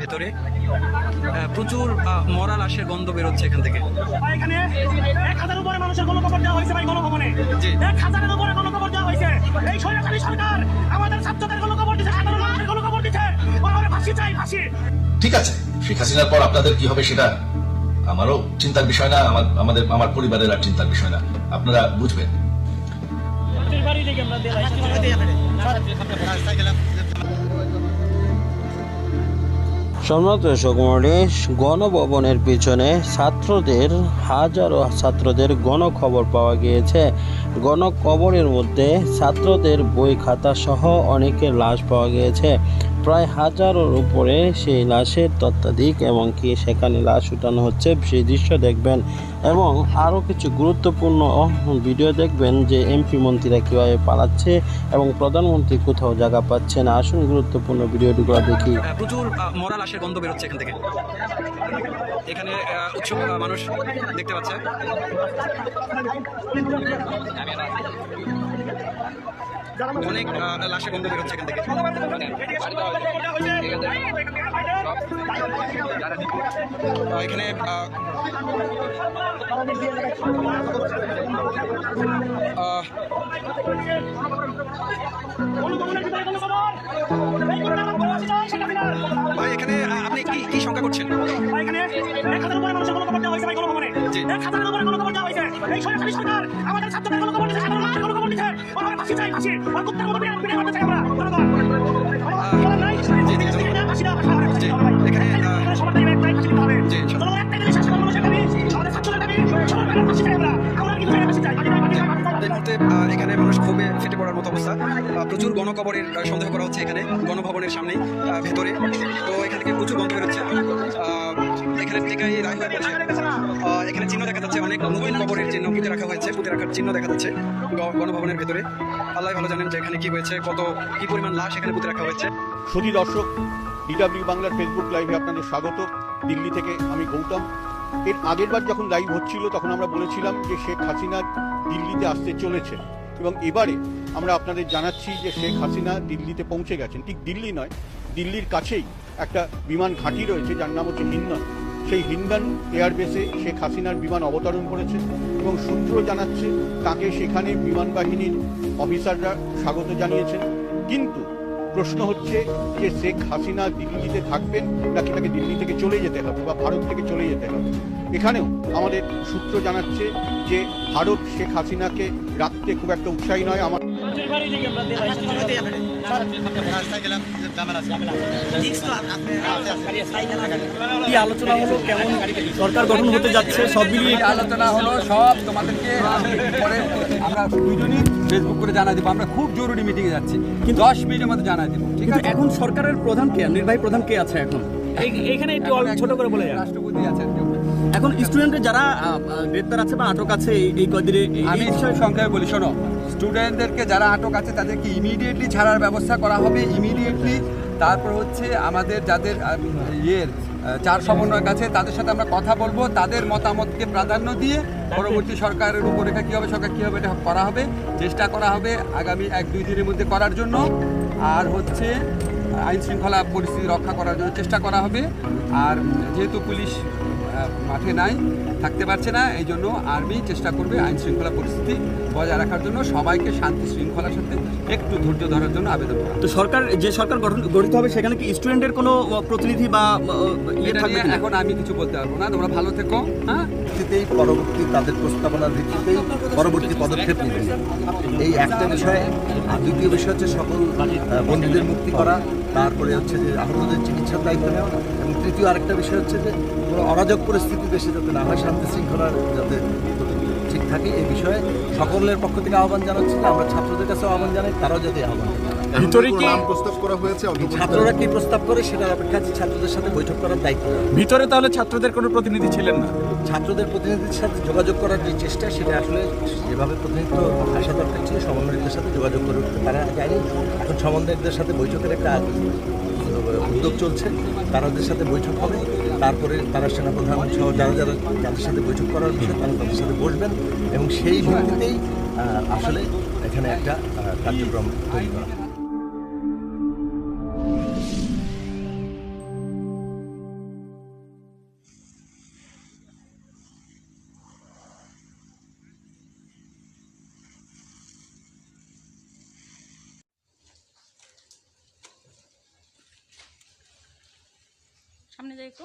ভেতরে প্রচুর মরা লাশের গন্ধ বেরোচ্ছে এখান থেকে। এখানে এক হাজার উপরে মানুষের গণকবর দেওয়া হয়েছে ভাই গণভবনে। এক হাজারের উপরে গণকবর দেওয়া হয়েছে। এই স্বৈরাচারী সরকার আমাদের ছাত্রদের গণকবর দিচ্ছে সাধারণ মানুষের গণকবর দিচ্ছে ওরা ফাঁসি চাই ফাঁসি। ঠিক আছে শেখ হাসিনার পর আপনাদের কি হবে সেটা আমারও চিন্তার বিষয় না আমার আমাদের আমার পরিবারের আর চিন্তার বিষয় না। আপনারা বুঝবেন। সম্রাট সুকুমারী গণভবনের পিছনে ছাত্রদের, হাজারো ছাত্রদের গণখবর পাওয়া গিয়েছে। গণকবরের মধ্যে ছাত্রদের বই খাতা সহ অনেকের লাশ পাওয়া গিয়েছে। প্রায় হাজারের উপরে সেই লাশের তত্ত্বাধিক এবং কি সেখানে লাশ উঠানো হচ্ছে সেই দৃশ্য দেখবেন। এবং আরও কিছু গুরুত্বপূর্ণ ভিডিও দেখবেন যে এমপি মন্ত্রীরা কীভাবে পালাচ্ছে এবং প্রধানমন্ত্রী কোথাও জায়গা পাচ্ছে না আসুন গুরুত্বপূর্ণ ভিডিওটিগুলো দেখি। প্রচুর মরা লাশের গন্ধ বেরোচ্ছে এখান থেকে। এখানে উৎসুক মানুষ দেখতে পাচ্ছে। অনেক লাশের গন্ধ বেরোচ্ছে এখান থেকে। এখানে ভাই এখানে আপনি কি কি শঙ্কা করছেন? এখানে এক হাজার উপরে মানুষের গণকবর দেওয়া হয়েছে ভাই গণভবনে জি। এক হাজারের উপরে গণকবর দেওয়া হয়েছে এই স্বৈরাচারী সরকার আমাদের ছাত্রদের গণকবর দিচ্ছে সাধারণ গণকবর ফাঁসি চাই ফাঁসি কুত্তার মতো চাই আমরা জনগণ নাই ফাঁসি। ফাঁসি এখানে, আহ, সবার দাবি একটাই ফাঁসি দিতে হবে। জনগণ একটাই জিনিস আছে মানুষের দাবি আমাদের ছাত্রদের দাবি সবার দাবি ফাঁসি চাই আমরা। আমরা কিছু ফাঁসি চাই ফাঁসি চাই ফাঁসি চাই ফাঁসি চাই এই মুহূর্তে আহ, এখানে মানুষ ক্ষোভে ফেটে পড়ার মতো অবস্থা। প্রচুর গণকবরের সন্দেহ করা হচ্ছে এখানে। গণভবনের সামনেই আহ, ভেতরে। তো এখান থেকে প্রচুর গন্ধ বেরোচ্ছে। এখানে চিহ্ন দেখা যাচ্ছে অনেক চিহ্ন পুঁতে রাখা হয়েছে পুঁতে রাখার চিহ্ন দেখা যাচ্ছে গণভবনের ভেতরে। আল্লাহ ভালো জানেন যে এখানে কি হয়েছে, কত, কি পরিমাণ লাশ এখানে পুঁতে রাখা হয়েছে। সুধী দর্শক ডিডাব্লিউ বাংলার ফেসবুক লাইভে আপনাদের স্বাগত। দিল্লি থেকে আমি গৌতম। এর আগেরবার যখন লাইভ হচ্ছিল, তখন আমরা বলেছিলাম যে শেখ হাসিনা দিল্লিতে আসতে চলেছে। এবং এবারে আমরা আপনাদের জানাচ্ছি যে শেখ হাসিনা দিল্লিতে পৌঁছে গেছেন। ঠিক দিল্লি নয়, দিল্লির কাছেই একটা বিমান ঘাঁটি রয়েছে, যার নাম হচ্ছে হিন্দন। সেই হিন্দান এয়ারবেসে শেখ হাসিনার বিমান অবতরণ করেছে এবং সূত্র জানাচ্ছে তাকে সেখানে বিমান বাহিনীর অফিসাররা স্বাগত জানিয়েছেন। কিন্তু প্রশ্ন হচ্ছে যে শেখ হাসিনা দিল্লিতে থাকবেন নাকি তাকে দিল্লি থেকে চলে যেতে হবে বা ভারত থেকে চলে যেতে হবে? এখানেও আমাদের সূত্র জানাচ্ছে যে ভারত শেখ হাসিনাকে রাখতে খুব একটা উৎসাহী নয়। আমার কি আলোচনা হলো? কেমন সরকার গঠন হতে যাচ্ছে? সব মিলিয়ে আলোচনা হলো? সব তোমাদেরকে পরে আমরা দুজনই ফেসবুক করে জানাই দেবো। আমরা খুব জরুরি মিটিংয়ে যাচ্ছি। কিন্তু দশ মিনিটের মধ্যে জানাই দেবো ঠিক আছে? এখন সরকারের প্রধান কে? নির্বাহী প্রধান কে আছে এখন? এই- এইখানে একটু অল্প ছোট করে বলে রাষ্ট্রপতি আছেন। কেউ এখন স্টুডেন্টের যারা গ্রেপ্তার আছে বা আটক আছে এই- কদিনে আমি সংক্ষেপে বলি শোনো স্টুডেন্টদেরকে যারা আটক আছে তাদেরকে ইমিডিয়েটলি ছাড়ার ব্যবস্থা করা হবে ইমিডিয়েটলি তারপর হচ্ছে আমাদের যাদের ইয়ের চার সমন্বয়ক আছে তাদের সাথে আমরা কথা বলব তাদের মতামতকে প্রাধান্য দিয়ে পরবর্তী সরকারের রূপরেখা কী হবে সরকার কী হবে এটা করা হবে চেষ্টা করা হবে আগামী এক দুই দিনের মধ্যে করার জন্য। আর হচ্ছে আইন শৃঙ্খলা পরিস্থিতি রক্ষা করার জন্য চেষ্টা করা হবে। আর যেহেতু পুলিশ মাঠে নাই থাকতে পারছে না এই জন্য আর্মি চেষ্টা করবে আইন শৃঙ্খলা পরিস্থিতি বজায় রাখার জন্য। সবাইকে শান্তি শৃঙ্খলার সাথে একটু ধৈর্য ধরার জন্য আবেদন করা তো সরকার যে সরকার গঠন গঠিত হবে সেখানে কি স্টুডেন্টের কোনো প্রতিনিধি বা ইয়ে? এখন আমি কিছু বলতে পারব না। তোমরা ভালো থেকো হ্যাঁ? ভিত্তিতেই পরবর্তী তাদের প্রস্তাবনার ভিত্তিতেই পরবর্তী পদক্ষেপ নেবেন এই একটা বিষয়ে আর দ্বিতীয় বিষয় হচ্ছে সকল আহ, বন্দীদের মুক্তি করা তারপরে হচ্ছে যে আহতদের চিকিৎসার দায়িত্ব নেওয়া। তৃতীয় আরেকটা বিষয় হচ্ছে যে কোনো অরাজক পরিস্থিতি দেশে যাতে না হয় শান্তি শৃঙ্খলার যাতে ঠিক থাকে এই বিষয়ে সকলের পক্ষ থেকে আহ্বান জানাচ্ছি যে আমরা ছাত্রদের কাছে আহ্বান জানাই তারাও যাতে আহ্বান। ভিতরে কি প্রস্তাব করা হয়েছে? ছাত্ররা কি প্রস্তাব করে সেটার অপেক্ষা আছে ছাত্রদের সাথে বৈঠক করার দায়িত্ব ভিতরে তাহলে ছাত্রদের কোনো প্রতিনিধি ছিলেন না? ছাত্রদের প্রতিনিধির সাথে যোগাযোগ করার যে চেষ্টা সেটা আসলে যেভাবে প্রতিনিধিত্ব আসা দরকার ছিল সমন্বয়কদের সাথে যোগাযোগ করে উঠতে পারা যায়নি। এখন সমন্বয়কদের সাথে বৈঠকের একটা উদ্যোগ চলছে। তারা ওদের সাথে বৈঠক হবে। তারপরে তারা সেনাপ্রধান সহ যারা যারা তাদের সাথে বৈঠক করার বিষয়ে তারা তাদের সাথে বসবেন এবং সেই ভিত্তিতেই আসলে এখানে একটা কার্যক্রম তৈরি করা সামনে যাই একটু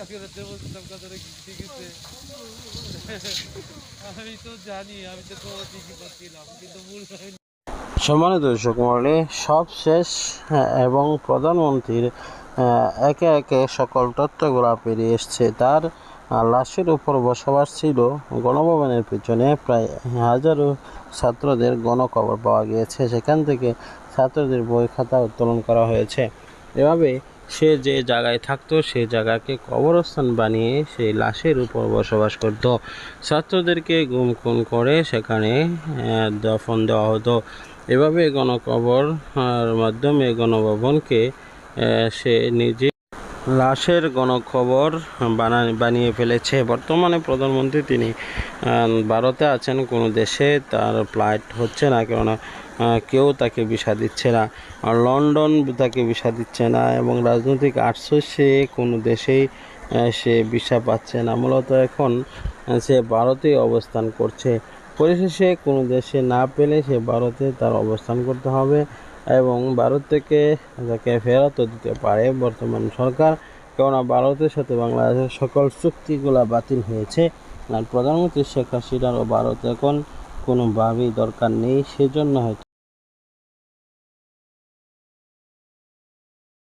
আমি সম্মানিত দর্শক মহলে সব শেষ হ্যাঁ, এবং প্রধানমন্ত্রীর একে একে সকল তথ্যগুলা পেরিয়ে এসছে। তার লাশের উপর বসবাস ছিল গণভবনের পিছনে প্রায় হাজারো ছাত্রদের গণকবর পাওয়া গিয়েছে। সেখান থেকে ছাত্রদের বই খাতা উত্তোলন করা হয়েছে। এভাবে সে যে জায়গায় থাকতো সেই জায়গাকে কবরস্থান বানিয়ে সেই লাশের উপর বসবাস করত। ছাত্রদেরকে গুম খুন করে সেখানে দফন দেওয়া হতো। এভাবে গণকবর মাধ্যমে গণভবনকে সে নিজে লাশের গণখবর বানা, বানিয়ে ফেলেছে। বর্তমানে প্রধানমন্ত্রী তিনি ভারতে আছেন, কোনো দেশে তার ফ্লাইট হচ্ছে না, কেননা কেউ তাকে ভিসা দিচ্ছে না। লন্ডন তাকে ভিসা দিচ্ছে না এবং রাজনৈতিক আটশোশে কোনো দেশেই সে বিষা পাচ্ছে না। মূলত এখন সে ভারতেই অবস্থান করছে। পরিশেষে কোনো দেশে না পেলে সে ভারতে তার অবস্থান করতে হবে এবং ভারত থেকে তাকে ফেরতও দিতে পারে বর্তমান সরকার। কেননা ভারতের সাথে বাংলাদেশের সকল চুক্তিগুলা বাতিল হয়েছে। আর প্রধানমন্ত্রী শেখ হাসিনারও ভারত এখন কোনোভাবেই দরকার নেই, সেজন্য হয়তো